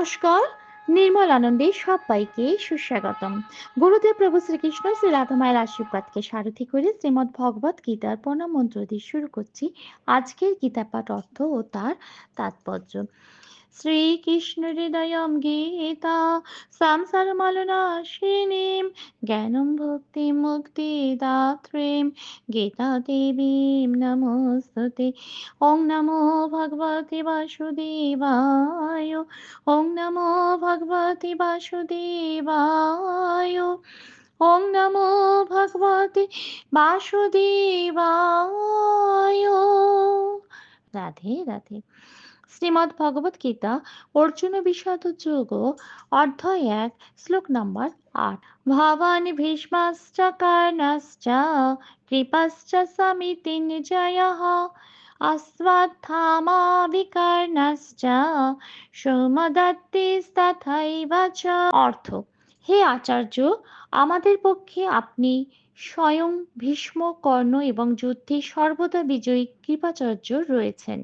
নমস্কার, নির্মল আনন্দে সবাইকে সুস্বাগতম। গুরুদেব প্রভু শ্রীকৃষ্ণ শ্রী রাধামায়ের আশীর্বাদকে সারথি করে শ্রীমদ ভগবত গীতার প্রণাম মন্ত্র দিয়ে শুরু করছি আজকের গীতা পাঠ অর্থ ও তার তাৎপর্য। শ্রীকৃষ্ণ হৃদয়ম গীতা, সংসার মালনাশিনীম জ্ঞানম ভক্তি মুক্তি দাত্রীম গীতা দেবীম নমস্তুতে ওং নমো ভগবতে বাসুদেবায় ওং নমো ভগবতে বাসুদেবায় ওং নমো ভগবতে বাসুদেবায় রাধে রাধে। শ্রীমদ্ ভগবত গীতা, অর্জুন বিষাদ যোগ, অধ্যায় এক, শ্লোক নম্বর আট। ভবান ভীষ্মাশ্চ কর্ণশ্চ কৃপশ্চ সমিতি নিজয় অশ্বত্থামা বিকর্ণশ্চ সোমদত্তিস্তথৈব চ। অর্থ হে আচার্য, আমাদের পক্ষে আপনি স্বয়ং ভীষ্ম, কর্ণ এবং যুদ্ধে সর্বদা বিজয়ী কৃপাচার্য রয়েছেন।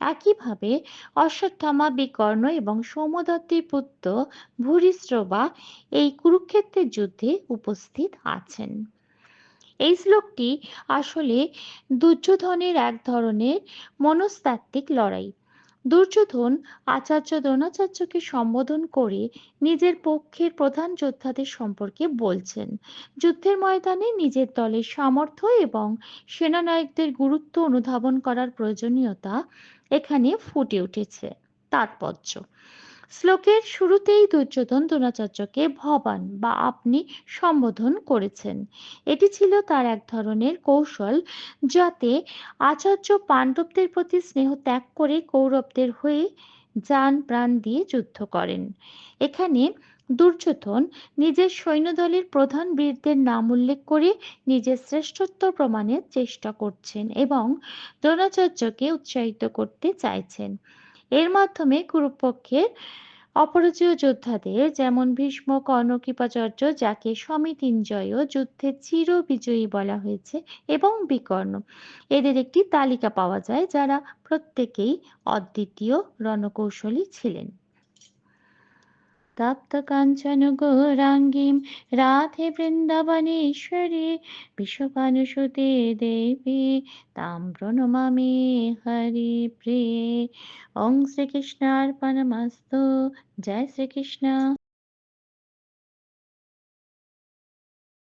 একইভাবে অশ্বত্থামা, বিকর্ণ এবং সোমদত্তের পুত্র ভূরিশ্রবা এই কুরুক্ষেত্রের যুদ্ধে উপস্থিত আছেন। এই শ্লোকটি আসলে দুর্যোধনের এক ধরনের মনস্তাত্ত্বিক লড়াই। দুর্যোধন আচার্য দ্রোণাচার্যকে সম্বোধন করে নিজের পক্ষের প্রধান যোদ্ধাদের সম্পর্কে বলছেন। যুদ্ধের ময়দানে নিজের দলের সামর্থ্য এবং সেনানায়কদের গুরুত্ব অনুধাবন করার প্রয়োজনীয়তা এখানে ফুটে উঠেছে। তাৎপর্য শ্লোকের শুরুতেই দুর্যোধন দ্রোণাচার্যকে ভবান বা আপনি সম্বোধন করেছেন। এটি ছিল তার এক ধরনের কৌশল যাতে আচার্য পাণ্ডবদের প্রতি স্নেহ ত্যাগ করে কৌরবদের হয়ে যান প্রাণ দিয়ে যুদ্ধ করেন। এখানে দুর্যোধন নিজের সৈন্যদলের প্রধান বীরদের নাম উল্লেখ করে নিজের শ্রেষ্ঠত্ব প্রমাণের চেষ্টা করছেন এবং দ্রোণাচার্যকে উৎসাহিত করতে চাইছেন। এর মাধ্যমে কুরুপক্ষের অপরাজয় যোদ্ধাদের, যেমন ভীষ্ম কর্ণ কৃপাচার্য যাকে সমিতিঞ্জয় যুদ্ধে চির বিজয়ী বলা হয়েছে, এবং বিকর্ণ। এদের একটি তালিকা পাওয়া যায় যারা প্রত্যেকেই অদ্বিতীয় রণকৌশলী ছিলেন। তপ্ত কাঞ্চন গৌরাঙ্গীম রাধে বৃন্দাবনেশ্বরী বিশ্বপানুসুতে দেবী তাম প্রণমামি হরি প্রিয়ে। ওং শ্রীকৃষ্ণার্পণমস্তু, জয় শ্রীকৃষ্ণ।